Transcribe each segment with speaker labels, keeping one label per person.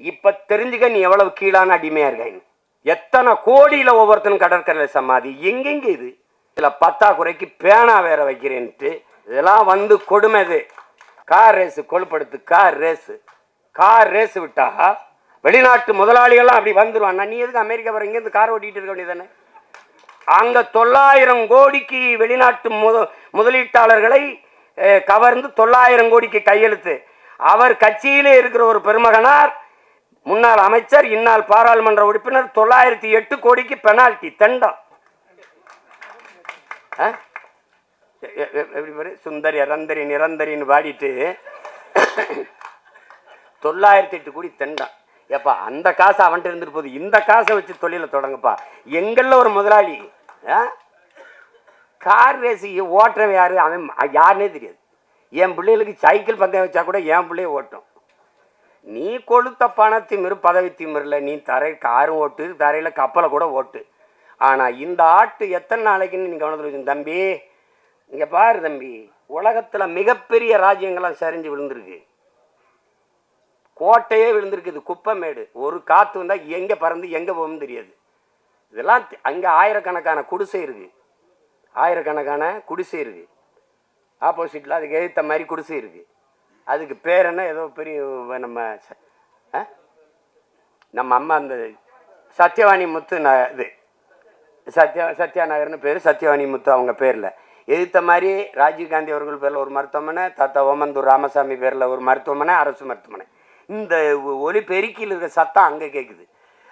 Speaker 1: இப்போ தெரிஞ்சுக்க நீ எவ்வளவு கீழான அடிமையாக இருக்காங்க எத்தனை கோடியில் ஒவ்வொருத்தனும் கடற்கரையில் சமாதி? எங்கெங்க இது? இதில் பத்தாக்குறைக்கு பேனா வேற வைக்கிறேன்ட்டு இதெல்லாம் வந்து கொடுமை இது. கார் ரேஸு கொழுப்படுத்து கார் ரேஸு கார் ரேஸ் விட்டா வெளிநாட்டு முதலாளிகள்லாம் அப்படி வந்துடுவான் நீ எதுக்கு அமெரிக்கா வர? இங்கேருந்து கார் ஓட்டிகிட்டு இருக்க வேண்டியதானே அங்கே தொள்ளாயிரம் கோடிக்கு வெளிநாட்டு முத முதலீட்டாளர்களை கவர்ந்து தொள்ளாயிரம் கோடிக்கு கையெழுத்து. அவர் கட்சியிலே இருக்கிற ஒரு பெருமகனார் முன்னாள் அமைச்சர் இந்நாள் பாராளுமன்ற உறுப்பினர் தொள்ளாயிரத்தி எட்டு கோடிக்கு பெனால்டி தண்டம். ஆ? எப்படி பாரு? சுந்தரி அரந்தரி நிரந்தரின்னு பாடிட்டு தொள்ளாயிரத்தி எட்டு கோடி தண்டம். ஏப்பா அந்த காசு அவன்கிட்ட இருந்துட்டு போகுது. இந்த காசை வச்சு தொழிலை தொடங்கப்பா. எங்கள்ல ஒரு முதலாளி ஆ? கார் ரேஸ் ஓட்டுறவன் யாரு? அவன் யாருன்னே தெரியாது. என் பிள்ளைகளுக்கு சைக்கிள் பந்தயம் வச்சா கூட என் பிள்ளைய ஓட்டும். நீ கொளுத்த பண திமிரு பதவி திமிரில் நீ தரை கார் ஓட்டு தரையில் கப்பலை கூட ஓட்டு. ஆனால் இந்த ஆட்டு எத்தனை நாளைக்குன்னு நீ கவனத்தில் வச்சு தம்பி இங்கே பாரு தம்பி உலகத்தில் மிகப்பெரிய ராஜ்யங்கள்லாம் சரிஞ்சு விழுந்திருக்கு. கோட்டையே விழுந்திருக்குது குப்பமேடு. ஒரு காற்று வந்தால் எங்கே பறந்து எங்கே போகும்னு தெரியாது. இதெல்லாம் அங்கே ஆயிரக்கணக்கான குடிசை இருக்குது ஆயிரக்கணக்கான குடிசை இருக்குது ஆப்போசிட்டில் அதுக்கு எதிர்த்த மாதிரி குடிசை இருக்குது அதுக்கு பேர் என்ன? ஏதோ பெரிய நம்ம ச- ஆ? நம்ம அம்மா அந்த சத்யவாணி முத்து ந இது. சத்யா சத்யா நகர்னு பேர் சத்யவாணி முத்து அவங்க பேரில். எதிர்த்த மாதிரி ராஜீவ்காந்தி அவர்கள் பேரில் ஒரு மருத்துவமனை தாத்தா ஓமந்தூர் ராமசாமி பேரில் ஒரு மருத்துவமனை அரசு மருத்துவமனை. இந்த ஒலி பெருக்கியில் இருக்கிற சத்தம் அங்கே கேட்குது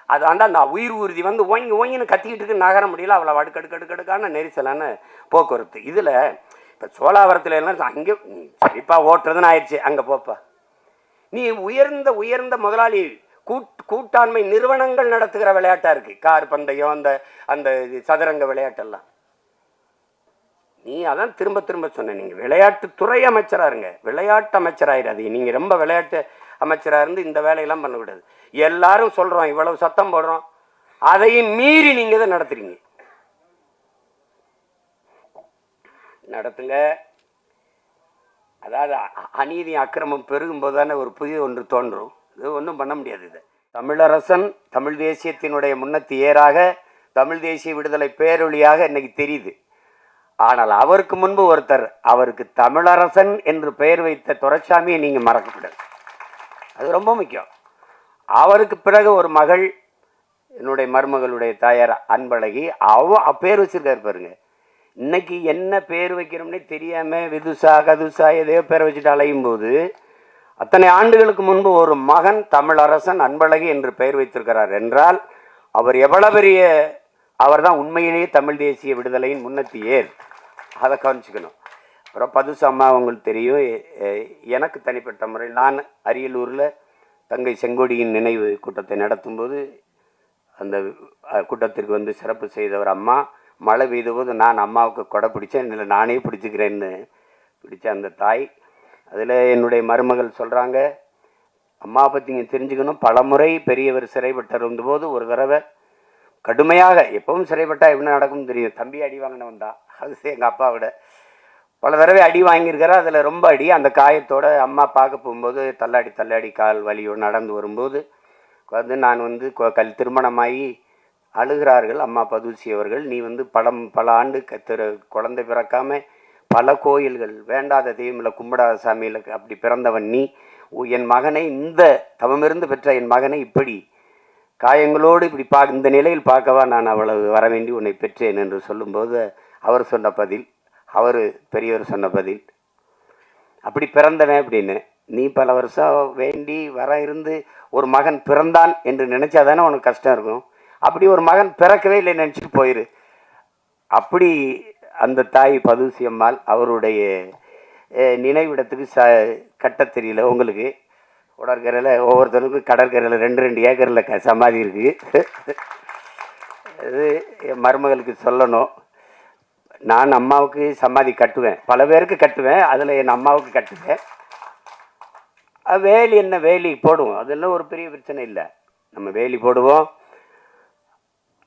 Speaker 1: அது வந்து அந்த உயிர் ஊர்தி வந்து ஓங்கி ஓங்கின்னு கத்திக்கிட்டு இருக்கு நகர முடியல. அவ்வளோ அடுக்கடுக்கடுக்கடுக்கான நெரிசலான போக்குவரத்து. இதில் இப்போ சோழாவரத்தில் எல்லாம் அங்கே சரிப்பா ஓட்டுறதுன்னு ஆயிடுச்சு. அங்கே போப்பா. நீ உயர்ந்த உயர்ந்த முதலாளி கூட் கூட்டாண்மை நிறுவனங்கள் நடத்துகிற விளையாட்டாக இருக்குது கார் பந்தயம் அந்த அந்த இது சதுரங்க விளையாட்டெல்லாம். நீ அதான் திரும்ப திரும்ப சொன்ன. நீங்க விளையாட்டுத்துறை அமைச்சராக இருங்க. விளையாட்டு அமைச்சராயிராதீங்க நீங்கள் ரொம்ப விளையாட்டு அமைச்சராக இருந்து இந்த வேலையெல்லாம் பண்ணக்கூடாது. எல்லாரும் சொல்கிறோம் இவ்வளவு சத்தம் போடுறோம். அதையும் மீறி நீங்கள் தான் நடத்துகிறீங்க நடத்துங்க. அதாவது அ- அநீதி அக்கிரமம் பெருகும்போது தானே ஒரு புதிய ஒன்று தோன்றும். இது ஒன்றும் பண்ண முடியாது இது. தமிழரசன் தமிழ் தேசியத்தினுடைய முன்னத்து ஏறாக தமிழ் தேசிய விடுதலை பேரொழியாக இன்னைக்கு தெரியுது. ஆனால் அவருக்கு முன்பு ஒருத்தர் அவருக்கு தமிழரசன் என்று பெயர் வைத்த துரைசாமியை நீங்கள் மறக்கக்கூடாது. அது ரொம்ப முக்கியம். அவருக்கு பிறகு ஒரு மகள் என்னுடைய மருமகளுடைய தாயார் அன்பழகி அவ பேர் வச்சிருக்காரு பாருங்கள் இன்னைக்கு என்ன பேர் வைக்கிறோம்னே தெரியாமல் விதுசா கதுசா எதையோ பேர் வச்சுட்டு அலையும் போது அத்தனை ஆண்டுகளுக்கு முன்பு ஒரு மகன் தமிழரசன் அன்பழகி என்று பெயர் வைத்திருக்கிறார் என்றால் அவர் எவ்வளவு பெரிய அவர்தான் உண்மையிலேயே தமிழ் தேசிய விடுதலையின் முன்னத்தியர். அதை கவனிச்சுக்கணும். அப்புறம் பதுசம்மா அவங்களுக்கு தெரியும் எனக்கு தனிப்பட்ட முறையில் நான் அரியலூரில் தங்கை செங்கோடியின் நினைவு கூட்டத்தை நடத்தும்போது அந்த கூட்டத்திற்கு வந்து சிறப்பு செய்தவர் அம்மா. மழை பெய்த போது நான் அம்மாவுக்கு கொடை பிடிச்சேன். இல்லை நானே பிடிச்சிக்கிறேன்னு பிடிச்ச அந்த தாய். அதில் என்னுடைய மருமகள் சொல்கிறாங்க அம்மாவை பற்றி நீங்கள் தெரிஞ்சுக்கணும். பலமுறை பெரியவர் சிறைப்பட்டு போது ஒரு தடவை கடுமையாக எப்பவும் சிறைப்பட்டால் எப்படி நடக்கும்னு தெரியும். தம்பி அடி வாங்கினவன் தான். அது எங்கள் அப்பாவோட பல தடவை அடி வாங்கியிருக்கிறார் அதில் ரொம்ப அடி. அந்த காயத்தோட அம்மா பார்க்க போகும்போது தள்ளாடி தள்ளாடி கால் வலியோடு நடந்து வரும்போது வந்து நான் வந்து கொ- கல் திருமணமாகி அழுகிறார்கள். அம்மா பதுசி அவர்கள் நீ வந்து பலம் பல ஆண்டு க- திரு குழந்தை பிறக்காம பல கோயில்கள் வேண்டாத தெய்வமில் கும்பிடாத சாமியில் அப்படி பிறந்தவன் நீ. உ- என் மகனை இந்த தவமிருந்து பெற்ற என் மகனை இப்படி காயங்களோடு இப்படி பா இந்த நிலையில் பார்க்கவா நான் அவ்வளவு வர வேண்டி உன்னை பெற்றேன் என்று சொல்லும்போது அவர் சொன்ன பதில் அவர் பெரியவர் சொன்ன பதில் அப்படி பிறந்தவன் அப்படின்னு. நீ பல வருஷம் வேண்டி வர இருந்து ஒரு மகன் பிறந்தான் என்று நினச்சா தானே உனக்கு கஷ்டம் இருக்கும். அப்படி ஒரு மகன் பிறக்கவே இல்லை நினச்சிட்டு போயிரு. அப்படி அந்த தாய் பதுசி அம்மாள் அவருடைய நினைவிடத்துக்கு ச கட்ட தெரியல உங்களுக்கு. உடற்கரையில் ஒவ்வொருத்தருக்கும் கடற்கரையில் ரெண்டு ரெண்டு ஏக்கரில் க சமாதி இருக்குது இது என் மருமகளுக்கு சொல்லணும். நான் அம்மாவுக்கு சமாதி கட்டுவேன். பல பேருக்கு கட்டுவேன். அதில் என் அம்மாவுக்கு கட்டுவேன். வேலி என்ன வேலி போடுவோம். அதெல்லாம் ஒரு பெரிய பிரச்சனை இல்லை. நம்ம வேலி போடுவோம்.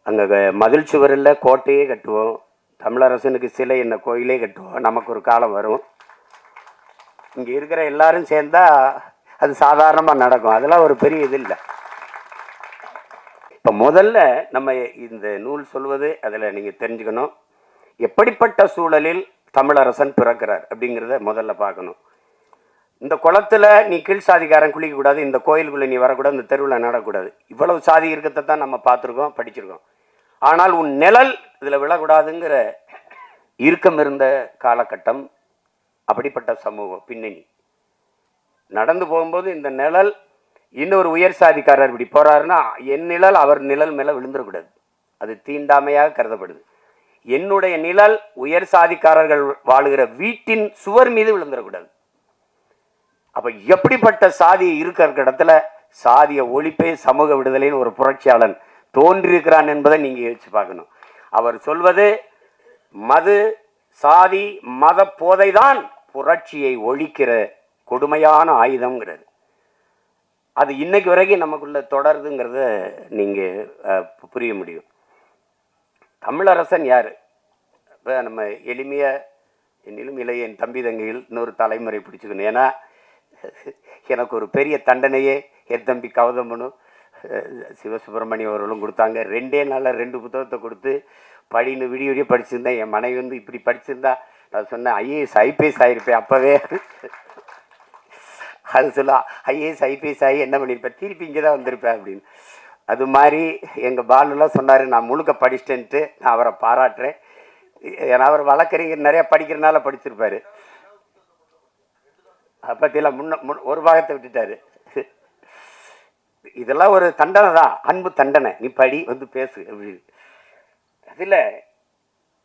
Speaker 1: அங்கே மதில் சுவரில் கோட்டையே கட்டுவோம். தமிழரசனுக்கு சிலை என்ன கோயிலே கட்டுவோம். நமக்கு ஒரு காலம் வரும். இங்கே இருக்கிற எல்லாரும் சேர்ந்தா அது சாதாரணமாக நடக்கும். அதெல்லாம் ஒரு பெரிய இது இல்லை. இப்போ முதல்ல நம்ம இந்த நூல் சொல்வது அதில் நீங்கள் தெரிஞ்சுக்கணும். எப்படிப்பட்ட சூழலில் தமிழரசன் பிறக்கிறார் அப்படிங்கிறத முதல்ல பார்க்கணும். இந்த குளத்தில் நீ கீழ் சாதிக்காரன் குளிக்கக்கூடாது இந்த கோயிலுக்குள்ளே நீ வரக்கூடாது இந்த தெருவில் நடக்கூடாது. இவ்வளவு சாதி இருக்கத்தை தான் நம்ம பார்த்துருக்கோம் படிச்சிருக்கோம். ஆனால் உன் நிழல் இதில் விழக்கூடாதுங்கிற இறுக்கம் இருந்த காலகட்டம் அப்படிப்பட்ட சமூகம் பின்னணி. நடந்து போகும்போது இந்த நிழல் இன்னொரு உயர் சாதிக்காரர் இப்படி போறாருன்னா என் நிழல் அவர் நிழல் மேலே விழுந்துடக்கூடாது அது தீண்டாமையாக கருதப்படுது. என்னுடைய நிழல் உயர் சாதிக்காரர்கள் வாழுகிற வீட்டின் சுவர் மீது விழுந்துடக்கூடாது அப்போ எப்படிப்பட்ட சாதி இருக்கிற இடத்துல சாதிய ஒழிப்பே சமூக விடுதலைன்னு ஒரு புரட்சியாளன் தோன்றியிருக்கிறான் என்பதை நீங்கள் யோசிச்சு பார்க்கணும். அவர் சொல்வது மது சாதி மத போதைதான் புரட்சியை ஒழிக்கிற கொடுமையான ஆயுதம்ங்கிறது. அது இன்னைக்கு வரைக்கும் நமக்குள்ள தொடருதுங்கிறத நீங்கள் புரிய முடியும். தமிழரசன் யார்? இப்போ நம்ம எளிமையாக என்னிலும் இளைய என் தம்பி தங்கையில் இன்னொரு தலைமுறை பிடிச்சிக்கணும். ஏன்னா எனக்கு ஒரு பெரிய தண்டனையே என் தம்பி கௌதமனு அஹ், சிவசுப்பிரமணியம் அவர்களும் கொடுத்தாங்க. ரெண்டே நாளில் ரெண்டு புத்தகத்தை கொடுத்து படின்னு விடிய விடிய படிச்சிருந்தேன். என் மனைவி வந்து இப்படி படிச்சிருந்தா நான் சொன்னேன் ஐஏஎஸ் ஐபிஎஸ் ஆகிருப்பேன் அப்போவே. அது சொல்ல ஐஏஎஸ் ஐபிஎஸ் ஆகி என்ன பண்ணியிருப்பேன் திருப்பி இங்கே தான் வந்திருப்பேன் அப்படின்னு. அது மாதிரி எங்கள் பாலுலாம் சொன்னார் நான் முழுக்க படிச்சிட்டேன்ட்டு நான் அவரை பாராட்டுறேன். ஏன்னா அவர் வழக்கறிஞர் நிறையா படிக்கிறனால படிச்சிருப்பார். பற்றியெல்லாம் முன்ன முன் ஒரு பாகத்தை விட்டுட்டாரு. இதெல்லாம் ஒரு தண்டனை தான். அன்பு தண்டனை. நீ படி வந்து பேசு அப்படின்னு அதில்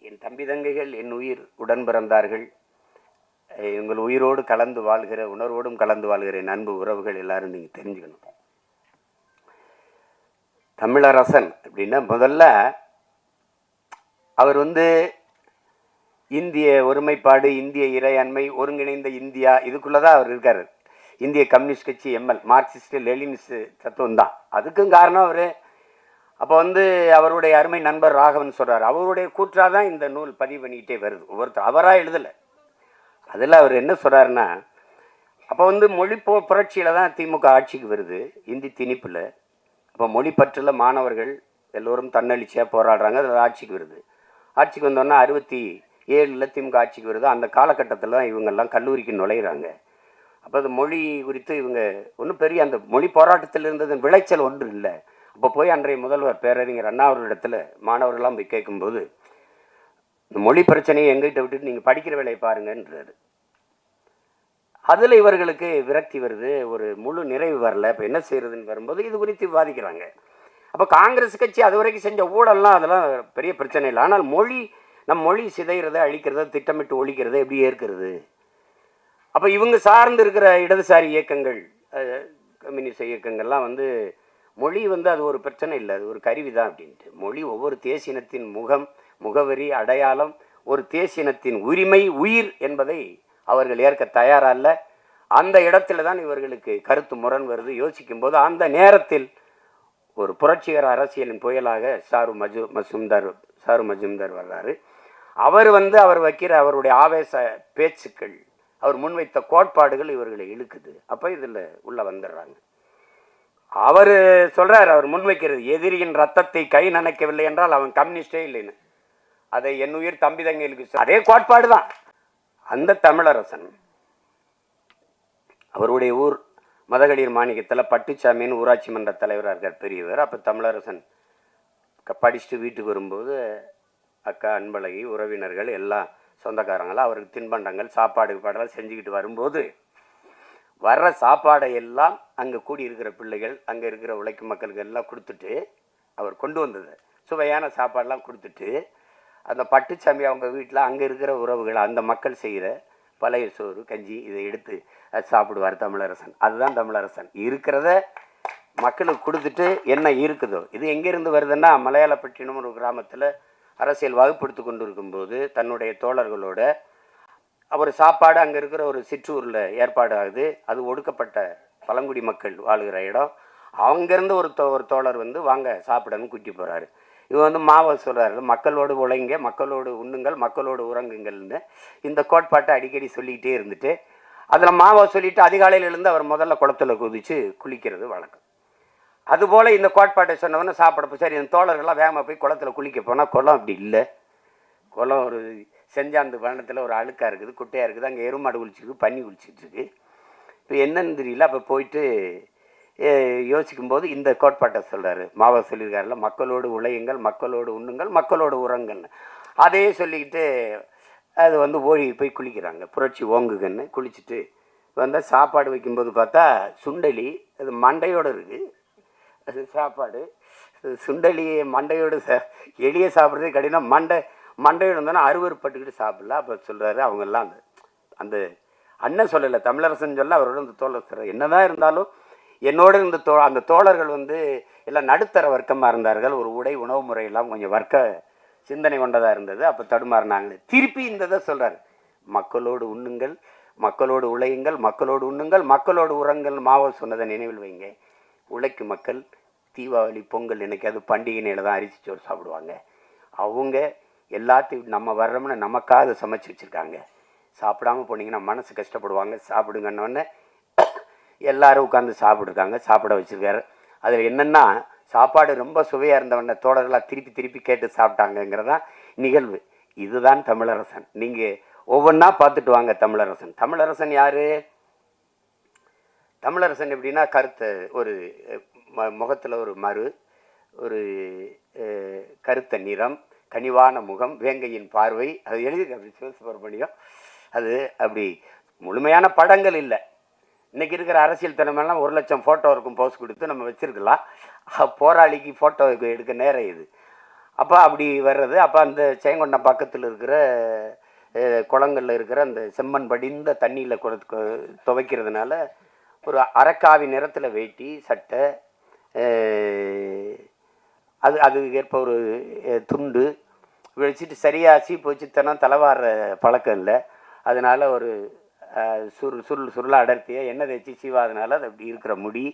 Speaker 1: என் தம்பி தங்கைகள் என் உயிர் உடன் பிறந்தார்கள் எங்கள் உயிரோடு கலந்து வாழ்கிற உணர்வோடும் கலந்து வாழ்கிற என் அன்பு உறவுகள் எல்லாரும் நீங்கள் தெரிஞ்சுக்கணும். தமிழரசன் அப்படின்னா முதல்ல அவர் வந்து இந்திய ஒருமைப்பாடு இந்திய இறையாண்மை ஒருங்கிணைந்த இந்தியா இதுக்குள்ளே தான் அவர் இருக்கார். இந்திய கம்யூனிஸ்ட் கட்சி எம்எல் மார்க்சிஸ்ட் லெலினிஸ்ட் தத்துவம் தான் அதுக்கும் காரணம் அவர். அப்போ வந்து அவருடைய அருமை நண்பர் ராகவன் சொல்கிறார் அவருடைய கூற்றாக தான் இந்த நூல் பதிவு பண்ணிக்கிட்டே வருது. ஒவ்வொருத்தர் அவராக எழுதலை. அதில் அவர் என்ன சொல்கிறாருன்னா அப்போ வந்து மொழி போ புரட்சியில் தான் திமுக ஆட்சிக்கு வருது. இந்தி திணிப்பில். அப்போ மொழி பற்றில் மாணவர்கள் எல்லோரும் தன்னெழுச்சியாக போராடுறாங்க. அதில் ஆட்சிக்கு வருது. ஆட்சிக்கு வந்தோன்னா அறுபத்தி ஏழில் திமுக ஆட்சிக்கு வருது அந்த காலகட்டத்தில் தான் இவங்கெல்லாம் கல்லூரிக்கு நுழையிறாங்க. அப்போ அந்த மொழி குறித்து இவங்க ஒன்றும் பெரிய அந்த மொழி போராட்டத்தில் இருந்தது விளைச்சல் ஒன்று இல்லை. அப்போ போய் அன்றைய முதல்வர் பேரறிஞர் அண்ணா அவர்களிடத்தில் மாணவர்கள்லாம் போய் கேட்கும்போது இந்த மொழி பிரச்சனையை எங்கிட்ட விட்டுட்டு நீங்கள் படிக்கிற வேலையை பாருங்கன்றாரு. அதில் இவர்களுக்கு விரக்தி வருது ஒரு முழு நிறைவு வரல. இப்போ என்ன செய்யறதுன்னு வரும்போது இது குறித்து விவாதிக்கிறாங்க. அப்போ காங்கிரஸ் கட்சி அது வரைக்கும் செஞ்ச ஊழல்லாம் அதெல்லாம் பெரிய பிரச்சனை இல்லை. ஆனால் மொழி நம் மொழி சிதைகிறத அழிக்கிறத திட்டமிட்டு ஒழிக்கிறத எப்படி ஏற்கிறது? அப்போ இவங்க சார்ந்து இருக்கிற இடதுசாரி இயக்கங்கள் அஹ், கம்யூனிஸ்ட் இயக்கங்கள்லாம் வந்து மொழி வந்து அது ஒரு பிரச்சனை இல்லை அது ஒரு கருவி தான் அப்படின்ட்டு. மொழி ஒவ்வொரு தேசினத்தின் முகம் முகவரி அடையாளம் ஒரு தேசினத்தின் உரிமை உயிர் என்பதை அவர்கள் ஏற்க தயாரா அந்த இடத்துல தான் இவர்களுக்கு கருத்து முரண் வருது. யோசிக்கும் போது அந்த நேரத்தில் ஒரு புரட்சிகர அரசியலின் புயலாக சாரு மஜு மசும்தார் சாரு மஜும்தார் வர்றாரு. அவர் வந்து அவர் வைக்கிற அவருடைய ஆவேச பேச்சுக்கள் அவர் முன்வைத்த கோட்பாடுகள் இவர்களை இழுக்குது. அப்போ இதில் உள்ளே வந்துடுறாங்க. அவர் சொல்கிறார் அவர் முன்வைக்கிறது எதிரியின் ரத்தத்தை கை நனைக்கவில்லை என்றால் அவன் கம்யூனிஸ்டே இல்லைன்னு. அதை என் உயிர் தம்பி தங்கைகளுக்கு அதே கோட்பாடு தான். அந்த தமிழரசன் அவருடைய ஊர் மதகடியர் மாணிக்கத்தில் பட்டுச்சாமின்னு ஊராட்சி மன்ற தலைவராக இருக்கார் பெரியவர். அப்போ தமிழரசன் க- படிச்சுட்டு வீட்டுக்கு வரும்போது அக்கா அன்பழகி உறவினர்கள் எல்லாம் சொந்தக்காரங்களாம் அவருக்கு தின்பண்டங்கள் சாப்பாடு பாடலாம் செஞ்சுக்கிட்டு வரும்போது வர்ற சாப்பாடை எல்லாம் அங்கே கூடி இருக்கிற பிள்ளைகள் அங்கே இருக்கிற உழைக்கும் மக்களுக்கு எல்லாம் கொடுத்துட்டு அவர் கொண்டு வந்தது. சுவையான சாப்பாடெல்லாம் கொடுத்துட்டு அந்த பட்டுச்சாமி அவங்க வீட்டில் அங்கே இருக்கிற உறவுகள் அந்த மக்கள் செய்கிற பழைய சோறு கஞ்சி இதை எடுத்து சாப்பிடுவார் தமிழரசன். அதுதான் தமிழரசன். இருக்கிறத மக்களுக்கு கொடுத்துட்டு என்ன இருக்குதோ இது எங்கேருந்து வருதுன்னா மலையாளப்பட்டினம் ஒரு கிராமத்தில் அரசியல் வகுப்படுத்தி கொண்டு இருக்கும்போது தன்னுடைய தோழர்களோட அவர் சாப்பாடு அங்கே இருக்கிற ஒரு சிற்றூரில் ஏற்பாடு ஆகுது அது ஒடுக்கப்பட்ட பழங்குடி மக்கள் வாழ்கிற இடம். அங்கேருந்து ஒரு தோ ஒரு தோழர் வந்து வாங்க சாப்பிடன்னு கூட்டி போகிறாரு இவன் வந்து மாவை சொல்கிறாரு மக்களோடு உழைங்க மக்களோடு உண்ணுங்கள் மக்களோடு உறங்குங்கள்னு. இந்த கோட்பாட்டை அடிக்கடி சொல்லிக்கிட்டே இருந்துட்டு அதில் மாவை சொல்லிட்டு அதிகாலையில் இருந்து அவர் முதல்ல குளத்துல குதித்து குளிக்கிறது வழக்கம். அதுபோல் இந்த கோட்பாட்டை சொன்னவொன்னே சாப்பிடப்போ சரி என் தோழர்கள்லாம் வேகமாக போய் குளத்துல குளிக்க போனால் குளம் அப்படி இல்லை. குளம் ஒரு செஞ்சாந்து வனத்தில் ஒரு அழுக்காக இருக்குது குட்டையாக இருக்குது அங்கே எருமாடு குளிச்சிருக்கு பன்னி குளிச்சிட்ருக்கு. இப்போ என்னன்னு தெரியல அப்போ போயிட்டு யோசிக்கும்போது இந்த கோட்பாட்டை சொல்கிறாரு மாவா சொல்லியிருக்காருல மக்களோடு உழையுங்கள் மக்களோடு உண்ணுங்கள் மக்களோடு உறங்கள்னு அதையே சொல்லிக்கிட்டு அது வந்து ஓழி போய் குளிக்கிறாங்க. புரட்சி ஓங்குகன்னு குளிச்சுட்டு வந்தால் சாப்பாடு வைக்கும்போது பார்த்தா சுண்டலி அது மண்டையோடு இருக்குது சாப்பாடு. சுண்டலியை மண்டையோடு ச எளிய சாப்பிட்றதே கடினம். மண்டை மண்டையோடு இருந்தாலும் அறுவறுப்பட்டுக்கிட்டு சாப்பிடல அப்போ சொல்கிறாரு அவங்கெல்லாம் அந்த அந்த அண்ணன் சொல்லலை தமிழரசன் சொல்ல அவரோட அந்த தோழர் சொல்கிறார் என்னதான் இருந்தாலும் என்னோட இந்த தோ அந்த தோழர்கள் வந்து எல்லாம் நடுத்தர வர்க்கமாக இருந்தார்கள். ஒரு உடை உணவு முறையெல்லாம் கொஞ்சம் வர்க்க சிந்தனை கொண்டதாக இருந்தது. அப்போ தடுமாறினாங்களே. திருப்பி இந்த இதை சொல்கிறார் மக்களோடு உண்ணுங்கள் மக்களோடு உழையுங்கள் மக்களோடு உண்ணுங்கள் மக்களோடு உரங்கள் மாவோ சொன்னதை நினைவில் வைங்க உழைக்கும் மக்கள் தீபாவளி பொங்கல் என்னைக்காவது பண்டிகை நேரம் தான் அரிசி சோறு சாப்பிடுவாங்க. அவங்க எல்லாத்தையும் நம்ம வர்றோம்னா நமக்காக சமைச்சு வச்சுருக்காங்க. சாப்பிடாம போனீங்கன்னா மனசு கஷ்டப்படுவாங்க. சாப்பிடுங்கன்னொடனே எல்லாரும் உட்காந்து சாப்பிட்ருக்காங்க சாப்பிட வச்சுருக்காரு. அதில் என்னென்னா சாப்பாடு ரொம்ப சுவையாக இருந்தவன தோழர்களாக திருப்பி திருப்பி கேட்டு சாப்பிட்டாங்கங்கிறதான் நிகழ்வு. இதுதான் தமிழரசன். நீங்கள் ஒவ்வொன்றா பார்த்துட்டு வாங்க தமிழரசன். தமிழரசன் யார்? தமிழரசன் எப்படின்னா கருத்தை ஒரு முகத்தில் ஒரு மறு ஒரு கருத்த நிறம் கனிவான முகம் வேங்கையின் பார்வை அது எழுதி அப்படி சிவசுப்பிரமணியம் அது அப்படி முழுமையான படங்கள் இல்லை. இன்றைக்கி இருக்கிற அரசியல் தலைமையெல்லாம் ஒரு லட்சம் ஃபோட்டோ இருக்கும் போஸ் கொடுத்து நம்ம வச்சிருக்கலாம். போராளிக்கு ஃபோட்டோ எடுக்க நேரம் இது. அப்போ அப்படி வர்றது அப்போ அந்த செயங்கொண்டம் பக்கத்தில் இருக்கிற குளங்களில் குளங்கள்ல இருக்கிற அந்த செம்மண் படிந்த தண்ணியில் துவைக்கிறதுனால ஒரு அரைக்காவி நிறத்தில் வேட்டி சட்டை அது அதுக்கு ஏற்ப ஒரு துண்டு. வச்சுட்டு சரியாக சீப்பு வச்சு தினம் தலைவாடுற பழக்கம் இல்லை. அதனால் ஒரு சுரு சுருள் சுருள் சுருளாக அடர்த்தியாக எண்ணெய் தேய்ச்சி சீவாதனால அது அப்படி இருக்கிற முடி.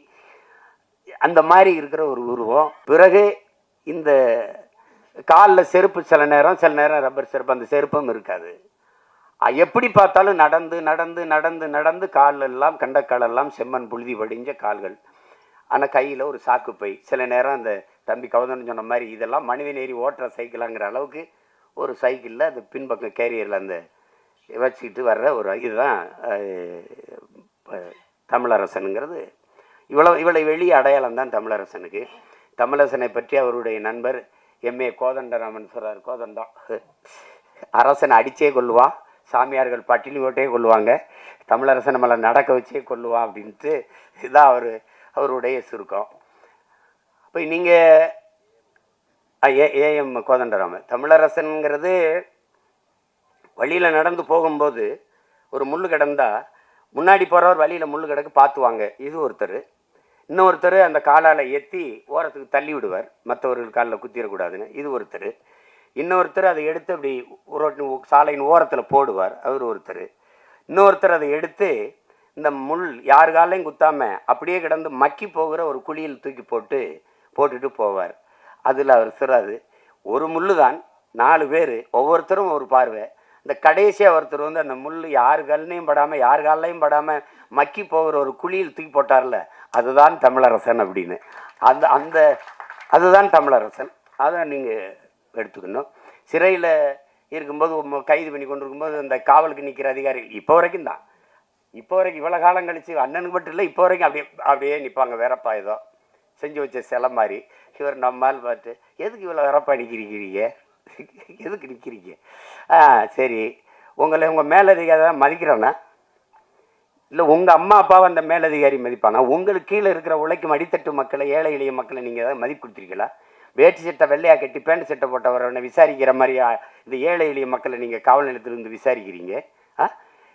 Speaker 1: அந்த மாதிரி இருக்கிற ஒரு உருவம். பிறகு இந்த காலில் செருப்பு சில நேரம் சில நேரம் ரப்பர் செருப்பு அந்த செருப்பும் இருக்காது. எப்படி பார்த்தாலும் நடந்து நடந்து நடந்து நடந்து காலெல்லாம் கண்டக்காலெல்லாம் செம்மண் புழுதி வடிஞ்ச கால்கள். ஆனால் கையில் ஒரு சாக்கு பை. சில நேரம் அந்த தம்பி கவுதன் சொன்ன மாதிரி இதெல்லாம் மனிதன் ஏறி ஓட்டுற சைக்கிளாங்கிற அளவுக்கு ஒரு சைக்கிளில் அந்த பின்பக்கம் கேரியரில் அந்த வச்சுக்கிட்டு வர்ற ஒரு இதுதான் தமிழரசனுங்கிறது. இவ்வளோ இவ்வளோ வெளிய அடையாளம் தான் தமிழரசனுக்கு. தமிழரசனை பற்றி அவருடைய நண்பர் எம்ஏ கோதண்டராமன் சொல்கிறார் கோதண்டம். அரசனை அடிச்சே கொள்ளுவான் சாமியார்கள் பட்டினி ஓட்டே கொள்ளுவாங்க. தமிழரசன் நம்மளை நடக்க வச்சே கொள்ளுவான் அப்படின்ட்டு இதுதான் அவர் அவருடைய சுருக்கம். அப்போ நீங்கள் ஏ ஏஎம் கோதண்டராமன் தமிழரசனுங்கிறது வழியில் நடந்து போகும்போது ஒரு முள்ளு கிடந்தால் முன்னாடி போகிறவர் வழியில் முள் கிடக்கு பார்த்துவாங்க இது ஒருத்தர். இன்னொருத்தர் அந்த காலால் ஏற்றி ஓரத்துக்கு தள்ளி விடுவார். மற்றவர்கள் காலில் குத்திடக்கூடாதுன்னு இது ஒருத்தர். இன்னொருத்தர் அதை எடுத்து அப்படி ரோட்டு சாலையின் ஓரத்தில் போடுவார். அவர் ஒருத்தர். இன்னொருத்தர் அதை எடுத்து இந்த முள் யார் காலையும் குத்தாமல் அப்படியே கிடந்து மக்கி போகிற ஒரு குழியில் தூக்கி போட்டு போட்டுட்டு போவார். அதில் அவர் சிறாது ஒரு முள்ளு தான் நாலு பேர். ஒவ்வொருத்தரும் ஒரு பார்வை. இந்த கடைசியாக ஒருத்தர் வந்து அந்த முள் யார் கால்லையும் படாமல் யார் கால்லையும் படாமல் மக்கி போகிற ஒரு குழியில் தூக்கி போட்டார்ல அதுதான் தமிழரசன் அப்படின்னு. அந்த அந்த அதுதான் தமிழரசன். அதை நீங்கள் எடுத்துக்கணும். சிறையில் இருக்கும்போது கைது பண்ணி கொண்டு இருக்கும்போது அந்த காவலுக்கு நிற்கிற அதிகாரிகள் இப்போ வரைக்கும் தான். இப்போ வரைக்கும் இவ்வளோ காலம் கழித்து அண்ணனுக்கு மட்டும் இல்லை இப்போ வரைக்கும் அப்படியே அப்படியே நிற்பாங்க வேறப்பா ஏதோ செஞ்சு வச்ச சிலை மாதிரி. இவர் நம்மால் பார்த்து எதுக்கு இவ்வளோ வேறப்பா நிற்கிறீங்க எதுக்கு நிற்கிறீங்க ஆ சரி. உங்களை உங்கள் மேலதிகாரி தான் மதிக்கிறோன்னா இல்லை உங்கள் அம்மா அப்பாவை அந்த மேலதிகாரி மதிப்பானா? உங்களுக்கு கீழே இருக்கிற உழைக்கும் அடித்தட்டு மக்களை ஏழை எளிய மக்களை நீங்கள் ஏதாவது மதிப்பு கொடுத்துருக்கீங்களா? வேட்டி சட்டை வெள்ளையா கட்டி பேண்ட் சட்டை போட்டவரை விசாரிக்கிற மாதிரியா இந்த ஏழை எளிய மக்களை நீங்கள் காவல் நிலையத்திலிருந்து விசாரிக்கிறீங்க ஆ?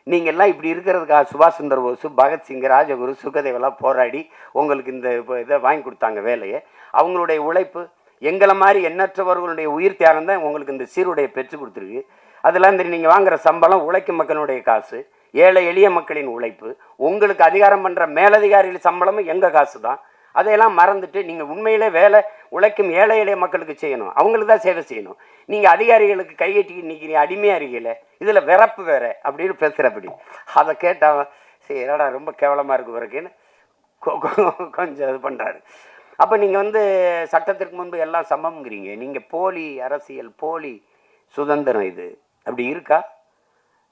Speaker 1: நீங்கள்லாம் இப்படி இருக்கிறதுக்காக சுபாஷ் சந்திர போஸு பகத்சிங் ராஜகுரு சுகதேவெல்லாம் போராடி உங்களுக்கு இந்த இப்போ இதை வாங்கி கொடுத்தாங்க வேலையை. அவங்களுடைய உழைப்பு எங்களை மாதிரி எண்ணற்றவர்களுடைய உயிர் தியாகம் தான் உங்களுக்கு இந்த சீருடையை பெற்று கொடுத்துருக்கு. அதெல்லாம் இந்த நீங்கள் வாங்குகிற சம்பளம் உழைக்கும் மக்களுடைய காசு ஏழை எளிய மக்களின் உழைப்பு உங்களுக்கு அதிகாரம் பண்ணுற மேலதிகாரிகள் சம்பளமும் எங்கள் காசு தான் அதையெல்லாம் மறந்துட்டு நீங்கள் உண்மையிலே வேலை உழைக்கும் ஏழை எளிய மக்களுக்கு செய்யணும். அவங்களுக்கு தான் சேவை செய்யணும். நீங்கள் அதிகாரிகளுக்கு கையெட்டி நிற்கிறீங்க அடிமையாக இருக்கீங்கள இதில் விறப்பு வேறு அப்படின்னு பேசுகிறப்படி அதை கேட்டால் சரி என்னடா ரொம்ப கேவலமாக இருக்கு பிறகுன்னு கொஞ்சம் இது பண்ணுறாரு அப்போ நீங்கள் வந்து சட்டத்திற்கு முன்பு எல்லாம் சமம்ங்கிறீங்க. நீங்கள் போலி அரசியல் போலி சுதந்திரம் இது. அப்படி இருக்கா?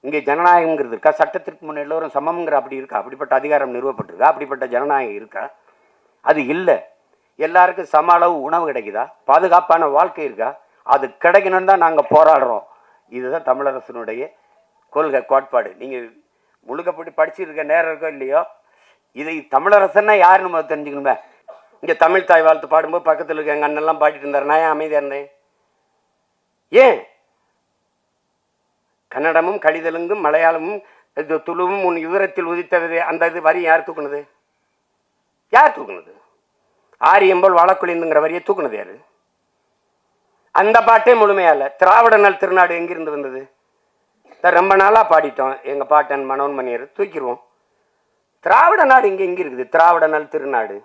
Speaker 1: இங்கே ஜனநாயகங்கிறது இருக்கா? சட்டத்திற்கு முன் எல்லோரும் சமம்ங்கிற அப்படி இருக்கா? அப்படிப்பட்ட அதிகாரம் நிறுவப்பட்டிருக்கா? அப்படிப்பட்ட ஜனநாயகம் இருக்கா? அது இல்லை. எல்லாருக்கும் சம அளவு உணவு கிடைக்குதா? பாதுகாப்பான வாழ்க்கை இருக்கா? அது கிடைக்கணும்னு தான் நாங்கள் போராடுறோம். இதுதான் தமிழரசனுடைய கொள்கை கோட்பாடு. நீங்கள் முழுக்கப்படி படிச்சிருக்க நேரம் இருக்கோ இல்லையோ இதை தமிழரசன்னா யாருன்னு நம்ம தெரிஞ்சுக்கணுமே. இங்கே தமிழ் தாய் வாழ்த்து பாடும்போது பக்கத்தில் இருக்க எங்கள் அண்ணெல்லாம் பாடிட்டு இருந்தார். நான் ஏன் அமைதியாக இருந்தேன்? ஏன்? கன்னடமும் கழிதலுங்கும் மலையாளமும் துளுவும் உன் விவரத்தில் உதித்தவது அந்த இது வரி யார் தூக்குனது? யார் தூக்குனது? ஆரியம்போல் வழக்குழிந்துங்கிற வரியை தூக்குனது யார்? அந்த பாட்டே முழுமையா திராவிட நல் திருநாடு எங்கிருந்து வந்தது? ரொம்ப நாளாக பாடிட்டோம். எங்கள் பாட்டன் மனோன் மணியர் தூக்கிடுவோம் திராவிட நாடு இங்கே எங்கே இருக்குது? திராவிட நாள் திருநாடு.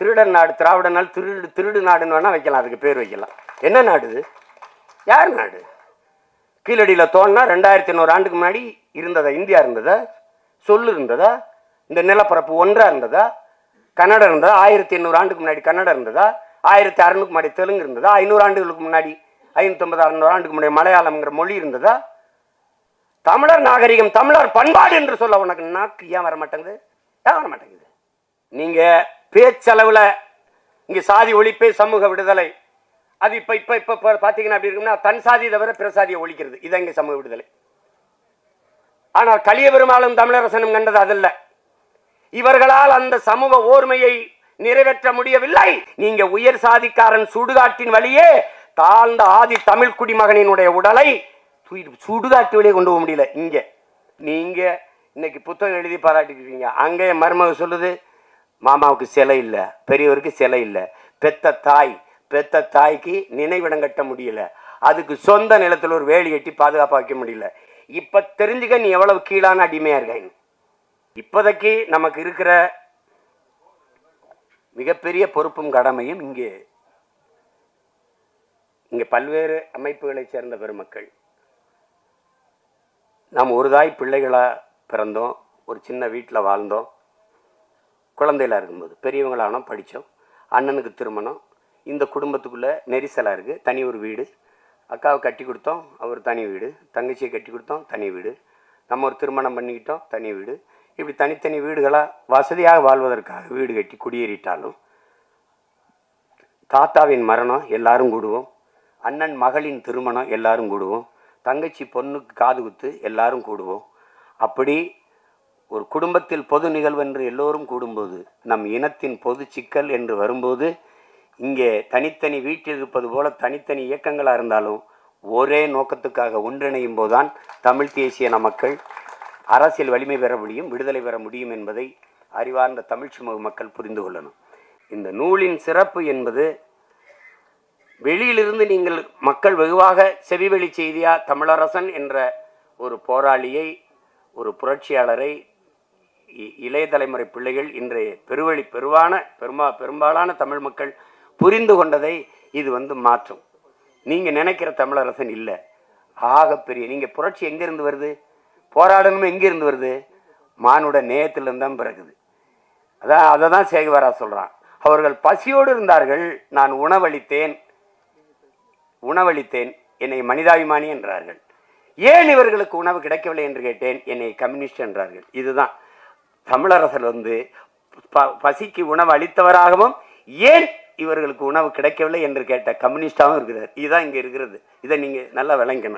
Speaker 1: திருடன் நாடு திராவிட நாள் திருடு திருடு நாடுன்னு வேணால் வைக்கலாம். அதுக்கு பேர் வைக்கலாம். என்ன நாடு இது? யார் நாடு? கீழடியில் தோணுனா ரெண்டாயிரத்தி ஐநூறு ஆண்டுக்கு முன்னாடி இருந்ததா? இந்தியா இருந்ததா? சொல்லு இருந்ததா? இந்த நிலப்பரப்பு ஒன்றா இருந்ததா? கன்னடம் இருந்ததா? ஆயிரத்தி எண்ணூறு ஆண்டுக்கு முன்னாடி கன்னடம் இருந்ததா? ஆயிரத்தி அறநூறுக்கு முன்னாடி தெலுங்கு இருந்ததா? ஐநூறு ஆண்டுகளுக்கு முன்னாடி ஐநூற்றம்பது அறநூறு ஆண்டுக்கு முன்னாடி மலையாளம்ங்கிற மொழி இருந்ததா? தமிழர் நாகரிகம் தமிழர் பண்பாடு என்று சொல்ல உனக்கு நாக்கு ஏன் வர மாட்டேங்குது ஏன் வர மாட்டேங்குது நீங்க பேச்சளவுல இங்கே சாதி ஒழிப்பே சமூக விடுதலை. அது இப்போ இப்ப இப்ப பார்த்தீங்கன்னா அப்படி இருக்கும்னா தன் சாதி தவிர பிற சாதியை ஒழிக்கிறது. இதான் இங்கே சமூக விடுதலை. ஆனால் கலிய பெருமாளும் தமிழரசனும் கண்டது அதில்லை. இவர்களால் அந்த சமூக ஓர்மையை நிறைவேற்ற முடியவில்லை. நீங்க உயர் சாதிக்காரன் சுடுகாட்டின் வழியே தாழ்ந்த ஆதி தமிழ் குடிமகனினுடைய உடலை சுடுகாட்டு வழியே கொண்டு போக முடியல. இங்க. நீங்க இன்னைக்கு புத்தகம் எழுதி பாராட்டிக்கிறீங்க அங்கே மருமக சொல்லுது மாமாவுக்கு சிலை இல்லை பெரியவருக்கு சிலை இல்லை. பெத்த தாய் பெத்த தாய்க்கு நினைவிடம் கட்ட முடியல. அதுக்கு சொந்த நிலத்தில் ஒரு வேலி கட்டி பாதுகாப்பாக வைக்க முடியல. இப்போ தெரிஞ்சுக்க நீ எவ்வளவு கீழான அடிமையாக இருக்காங்க இப்போதைக்கு நமக்கு இருக்கிற மிகப்பெரிய பொறுப்பும் கடமையும் இங்கே. இங்கே பல்வேறு அமைப்புகளைச் சேர்ந்த பெருமக்கள். நாம் ஒரு தாய் பிள்ளைகளாக பிறந்தோம் ஒரு சின்ன வீட்டில் வாழ்ந்தோம். குழந்தையில இருக்கும்போது பெரியவங்களானோம் படித்தோம். அண்ணனுக்கு திருமணம். இந்த குடும்பத்துக்குள்ளே நெரிசலாக இருக்குது தனி ஒரு வீடு. அக்காவை கட்டி கொடுத்தோம் அவர் தனி வீடு. தங்கச்சியை கட்டி கொடுத்தோம் தனி வீடு. நம்ம ஒரு திருமணம் பண்ணிக்கிட்டோம் தனி வீடு. இப்படி தனித்தனி வீடுகளாக வசதியாக வாழ்வதற்காக வீடு கட்டி குடியேறிட்டாலும் தாத்தாவின் மரணம் எல்லாரும் கூடுவோம். அண்ணன் மகளின் திருமணம் எல்லாரும் கூடுவோம். தங்கச்சி பொண்ணுக்கு காது குத்து எல்லாரும் கூடுவோம். அப்படி ஒரு குடும்பத்தில் பொது நிகழ்வு என்று எல்லோரும் கூடும்போது நம் இனத்தின் பொது சிக்கல் என்று வரும்போது இங்கே தனித்தனி வீட்டில் இருப்பது போல தனித்தனி இயக்கங்களாக இருந்தாலும் ஒரே நோக்கத்துக்காக ஒன்றிணையும் போதுதான் தமிழ் தேசிய மக்கள் அரசியல் வலிமை பெற முடியும் விடுதலை பெற முடியும் என்பதை அறிவார்ந்த தமிழ் சமூக மக்கள் புரிந்து கொள்ளணும். இந்த நூலின் சிறப்பு என்பது வெளியிலிருந்து நீங்கள் மக்கள் வெகுவாக செவிவெளி செய்தியா தமிழரசன் என்ற ஒரு போராளியை ஒரு புரட்சியாளரை இ- இளைய தலைமுறை பிள்ளைகள் இன்றைய பெருவழி பெருவான பெருமா பெரும்பாலான தமிழ் மக்கள் புரிந்து கொண்டதை இது வந்து மாற்றும். நீங்கள் நினைக்கிற தமிழரசன் இல்லை. ஆகப்பெரிய நீங்கள் புரட்சி எங்கேருந்து வருது? போராடணும் எங்கேருந்து வருது? மானுட நேயத்திலிருந்து தான் பிறகுது. அதான் அதை தான் சேகுவாரா சொல்கிறான் அவர்கள் பசியோடு இருந்தார்கள் நான் உணவளித்தேன். உணவளித்தேன் என்னை மனிதாபிமானி என்றார்கள். ஏன் இவர்களுக்கு உணவு கிடைக்கவில்லை என்று கேட்டேன்? என்னை கம்யூனிஸ்ட் என்றார்கள். இதுதான். தமிழரசர் வந்து ப- பசிக்கு உணவு அளித்தவராகவும் ஏன் இவர்களுக்கு உணவு கிடைக்கவில்லை என்று கேட்ட கம்யூனிஸ்டாகவும் இருக்கிறார். இதுதான் இங்கே இருக்கிறது. இதை நீங்கள் நல்லா விளங்கணும்.